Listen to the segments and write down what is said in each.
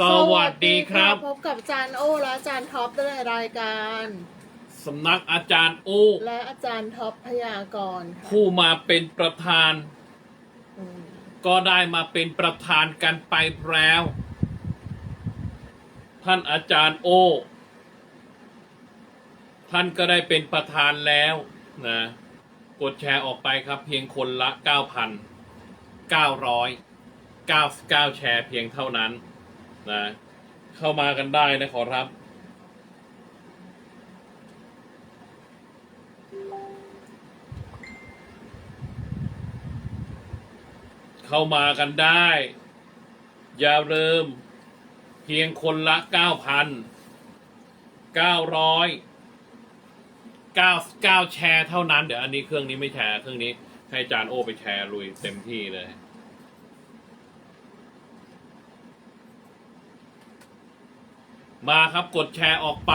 สวัสดีครับ พบกับอาจารย์โอและอาจารย์ท็อปในรายการสำนักอาจารย์อู้และอาจารย์ท็อปพยากรณ์ค่ะผู้มาเป็นประธาน อืมก็ได้มาเป็นประธานกันไปแล้ว ท่านอาจารย์โอ ท่านก็ได้เป็นประธานแล้วนะ กดแชร์ออกไปครับ เพียงคนละ 9,999 แชร์เพียงเท่านั้น นะ เข้ามากันได้นะขอรับ เข้ามากันได้ อย่าลืมเพียงคนละ 9,999 แชร์เท่านั้น เดี๋ยวอันนี้เครื่องนี้ไม่แชร์ เครื่องนี้ให้จารย์โอไปแชร์ลุยเต็มที่เลย มาครับกดแชร์ออกไป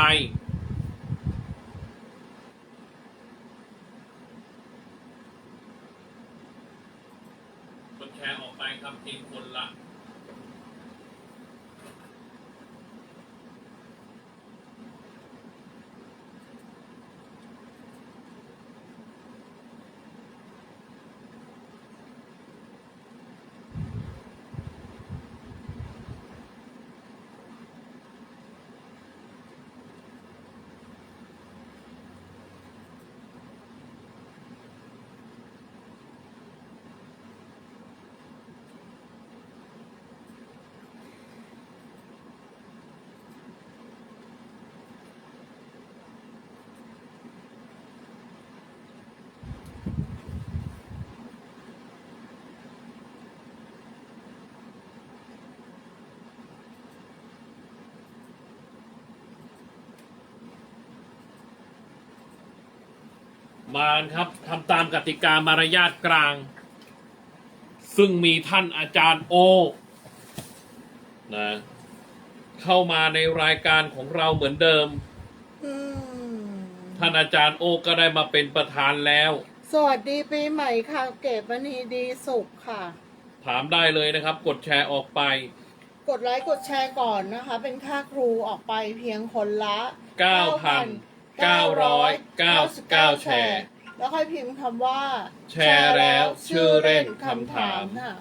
กดแชร์ออกไปครับเพียงคนละ มาครับทำตามกติกามารยาทกลาง ซึ่งมีท่านอาจารย์โอนะเข้ามาในรายการของเราเหมือนเดิมอืมท่านอาจารย์โอก็ได้มาเป็นประธานแล้ว สวัสดีปีใหม่ค่ะ เก็บมณีดีสุขค่ะ ถามได้เลยนะครับ กดแชร์ออกไป กดไลค์กดแชร์ก่อนนะคะ เป็นค่าครูออกไปเพียงคนละ 9,999 แชร์ แล้วค่อยพิมพ์คำว่า แชร์แล้วชื่อเล่นคำถามค่ะ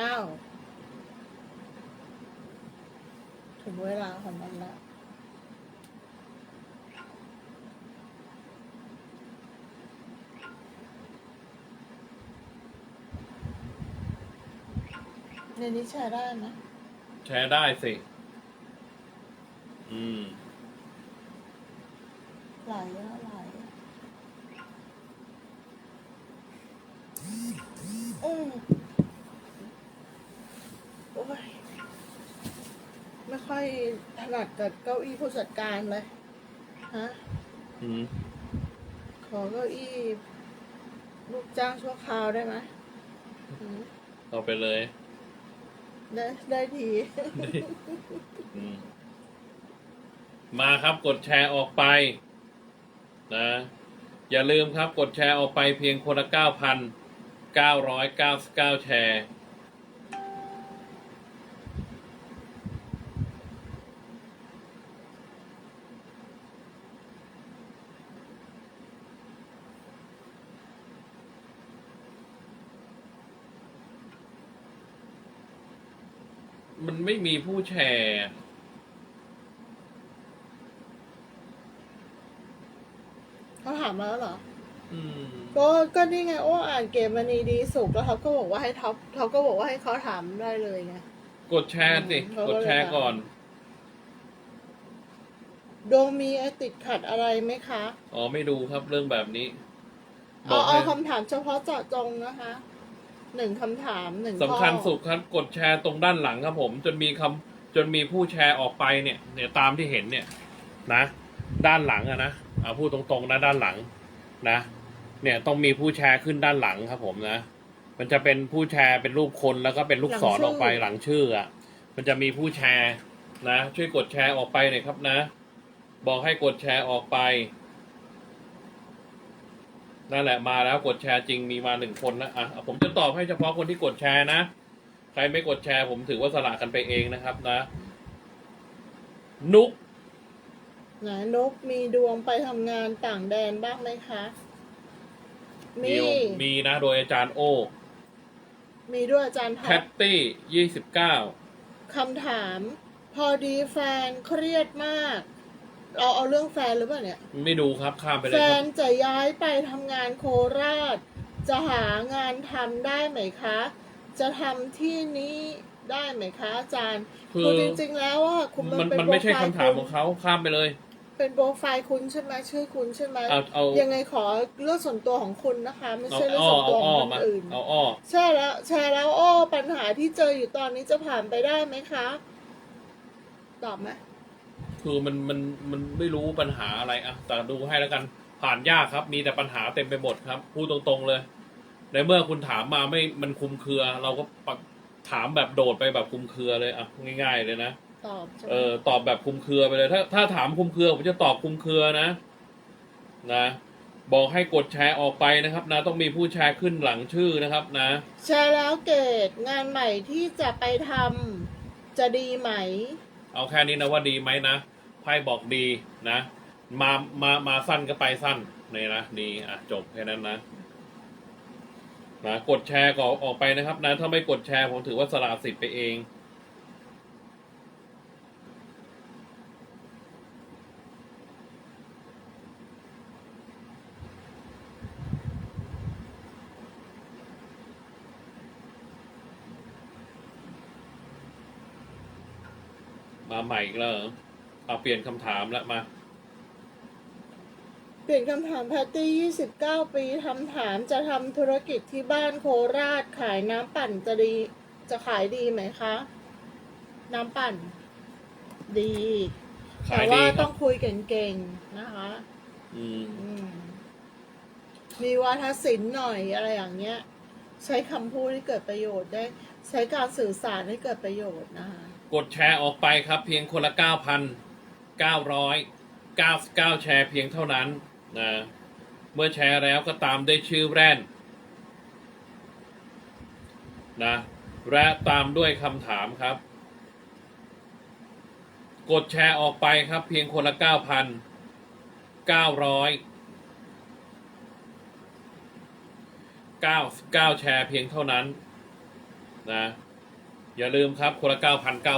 อ้าว ถึงเวลาของมันแล้ว ในนี้แชร์ได้ไหมแชร์ได้สิ อืม หลายอะหลายอะอืมโอ้ยไม่ค่อยถนัดกับเก้าอี้ผู้จัดการเลย ฮะ อืม ขอเก้าอี้ลูกจ้างชั่วคราวได้ไหมอืมเอาไปเลย ได้ได้ทีอืมมาครับกดแชร์ออกไป นะ อย่าลืมครับกดแชร์ออกไปเพียงคนละเก้าพันเก้าร้อยเก้าสิบเก้าแชร์ ไม่มีผู้แชร์เขาถามมาแล้วเหรอ อืมก็ก็นี่ไงโอ้อ่านเกมมันนีดีสุกแล้วเขาก็บอกว่าให้ท็อปเขาก็บอกว่าให้เขาถามได้เลยไง กดแชร์สิ อืมเขากก็ดเลยแชร์ก่อน ดวงมีไอติดขัดอะไรไหมคะ อ๋อไม่ดูครับเรื่องแบบนี้ บเอาอกเอาให้คำถามเฉพาะเจาะจงนะคะ หนึ่งคำถามหนึ่งข้อ สำคัญสุดครับกดแชร์ตรงด้านหลังครับผม จนมีคำจนมีผู้แชร์ออกไปเนี่ย เนี่ยตามที่เห็นเนี่ยนะ ด้านหลังอะนะเอาพูดตรงๆนะด้านหลังนะ เนี่ยต้องมีผู้แชร์ขึ้นด้านหลังครับผมนะ มันจะเป็นผู้แชร์เป็นรูปคนแล้วก็เป็นลูกศรออกไปหลังชื่ออะมันจะมีผู้แชร์นะ ช่วยกดแชร์ออกไปหน่อยครับนะ บอกให้กดแชร์ออกไป นั่นแหละมาแล้วกดแชร์จริงมีมาหนึ่งคนนะอะผมจะตอบให้เฉพาะคนที่กดแชร์นะ ใครไม่กดแชร์ผมถือว่าสละกันไปเองนะครับนะ นุกนะนกมีดวงไปทำงานต่างแดนบ้างไหมคะ มี มีนะโดยอาจารย์โอ มีด้วยอาจารย์ท็แพอปตตี้ยี่สิบเก้าคำถาม พอดีแฟนเครียดมาก เราเอาเรื่องแฟนหรือเปล่าเนี่ย ไม่ดูครับข้ามไปเลแฟยครันบจะย้ายไปทำงานโคราช จะหางานทำได้ไหมคะ จะทำที่นี้ได้ไหมคะอาจารย์คือคือจริงๆแล้วว่าคุณมันเป็นมันไม่ใช่โปรคำไฟล์ถามคุขณองเขาข้ามไปเลย เป็นโปรไฟล์คุณใช่ไหมชื่อคุณใช่ไหมเอาเอายังไงขอเรื่องส่วนตัวของคุณนะคะ ไม่เอาใช่เรื่องอ้อส่วนเอาตัวขอ้อองคมานอื่น เอาอ้อใช่แล้วแชร์แล้วอ้อปัญหาที่เจออยู่ตอนนี้จะผ่านไปได้ไหมคะ ตอบไหม คือมันมันมันไม่รู้ปัญหาอะไรอะแต่ดูให้แล้วกันผ่านยากครับ มีแต่ปัญหาเต็มไปหมดครับ พูดตรงๆเลยในเมื่อคุณถามมาไม่มันคุมเครือ เราก็ปะถามแบบโดดไปแบบคุมเครือเลยอะง่าย ๆ เลยนะตอบใช่ไหมเออตอบแบบคุมเครือไปเลย ถ้าถ้าถามคุมเครือผมจะตอบคุมเครือนะ นะ บอกให้กดแชร์ออกไปนะครับ นะ ต้องมีผู้แชร์ขึ้นหลังชื่อนะครับนะ แชร์แล้วเกดงานใหม่ที่จะไปทำจะดีไหม เอาแค่นี้นะว่าดีไหมนะ ไพ่บอกดีนะ มามามาสั้นก็ไปสั้นนี่นะดีอะจบแค่นั้นนะนะกดแชร์ก็ออกไปนะครับ นะ ถ้าไม่กดแชร์ผมถือว่าสละสิทธิ์ไปเองมาใหม่อีกแล้ว เหรอเอาเปลี่ยนคำถามแล้วมา เปลี่ยนคำถามแพตตี้ 29 ปีทำถามจะทำธุรกิจที่บ้านโคราชขายน้ำปั่นจะดี จะขายดีไหมคะ น้ำปั่น ดี ขาแต่ยว่าดีคต้รัอบงคุยเก่งๆ นะคะ อืม อืมมีวาทศิลป์หน่อยอะไรอย่างเงี้ย ใช้คำพูดให้เกิดประโยชน์ได้ ใช้การสื่อสารให้เกิดประโยชน์นะคะ กดแชร์ออกไปครับ เพียงคนละ 9,999 แชร์เพียงเท่านั้นนะเมื่อแชร์แล้วก็ตามด้วยชื่อแรนนะและตามด้วยคำถามครับ กดแชร์ออกไปครับเพียงคนละ 9,900 99 แชร์เพียงเท่านั้นนะอย่าลืมครับคนละ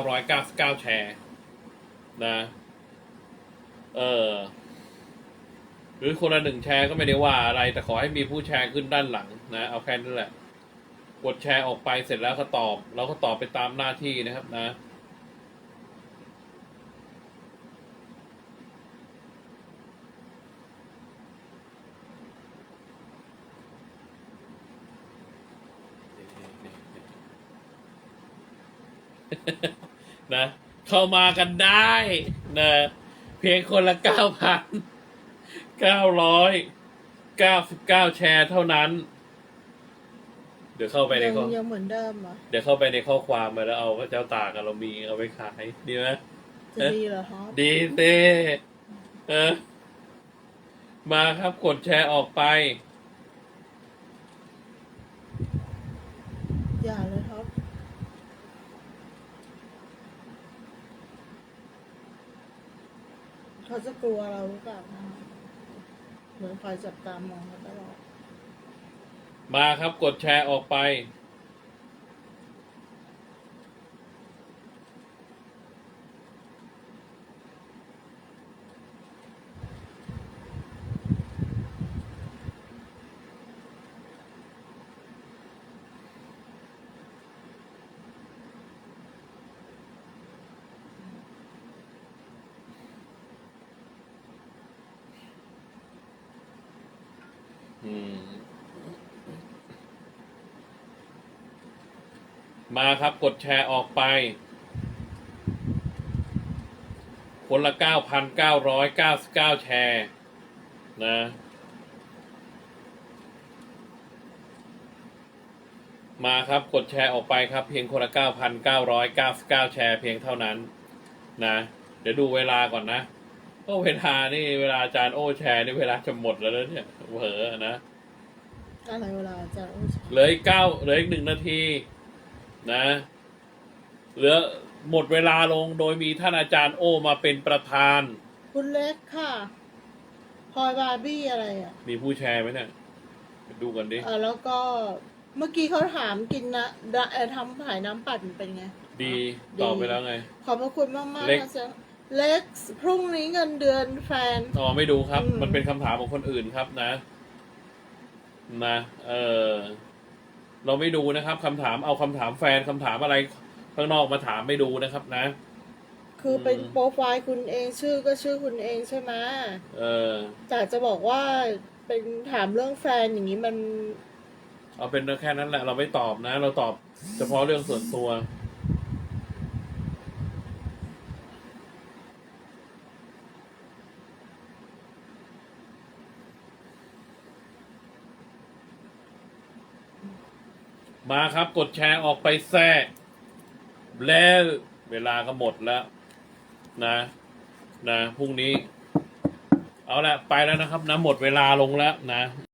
9,999 แชร์นะ เออ หรือคนละหนึ่งแชร์ก็ไม่ได้ว่าอะไร แต่ขอให้มีผู้แชร์ขึ้นด้านหลังนะ เอาแค่นั้นแหละ กดแชร์ออกไปเสร็จแล้วก็ตอบ เราก็ตอบไปตามหน้าที่นะครับนะนะ เข้ามากันได้นะ เพียงคนละเก้าพันเก้าร้อยเก้าสิบเก้าแชร์เท่านั้น เดี๋ยวเข้าไปในยังข้อยังเหมือนเดิมเหรอเดี๋ยวเข้าไปในข้อความมาแล้วเอาพระเจ้าตากกับเรามีเอาไปขายดีไหมจะดีเหรอฮะดีเต้เออมาครับกดแชร์ออกไป อย่าเลยครับ เขาจะกลัวเราหรือเปล่าเหมือนคอยจับตามองเขาตลอดมาครับกดแชร์ออกไป มาครับ กดแชร์ออกไป คนละ9,999แชร์ นะมาครับกดแชร์ออกไปครับ เพียงคนละ 9,999 แชร์เพียงเท่านั้น นะ เดี๋ยวดูเวลาก่อนนะ ก็เวลานี่เวลาอาจารย์โอแชร์นี่เวลาจะหมดแล้วนะเนี่ยเผลอนะอะไรเวลาจะเหลืออีกเก้าเหลืออีกหนึ่งนาที นะเหลือหมดเวลาลงโดยมีท่านอาจารย์โอมาเป็นประธาน คุณเล็กค่ะพลอยบาร์บี้อะไรอะ มีผู้แชร์ไหมเนี่ยไปดูกันดิเออแล้วก็เมื่อกี้เขาถามกินนะดะเอ่อทำขายน้ำปั่นเป็นไงดีดีตอบไปแล้วไง ขอบพระคุณมากมากเล็กนะเจ๊ เล็กพรุ่งนี้เงินเดือนแฟน อ๋อไม่ดูครับ อืม มันเป็นคำถามของคนอื่นครับนะ นะ เออเราไม่ดูนะครับคำถามเอาคำถามแฟนคำถามอะไรข้างนอกมาถามไม่ดูนะครับ นะ คือเป็นอืม โปรไฟล์คุณเองชื่อก็ชื่อคุณเองใช่ไหมเออ แต่จะบอกว่าเป็นถามเรื่องแฟนอย่างนี้มัน เอาเป็นแค่นั้นแหละ เราไม่ตอบนะ เราตอบเฉพาะเรื่องส่วนตัว มาครับกดแชร์ออกไปแท้แล้วเวลาก็หมดแล้ว นะ นะพรุ่งนี้ เอาละไปแล้วนะครับนะหมดเวลาลงแล้วนะ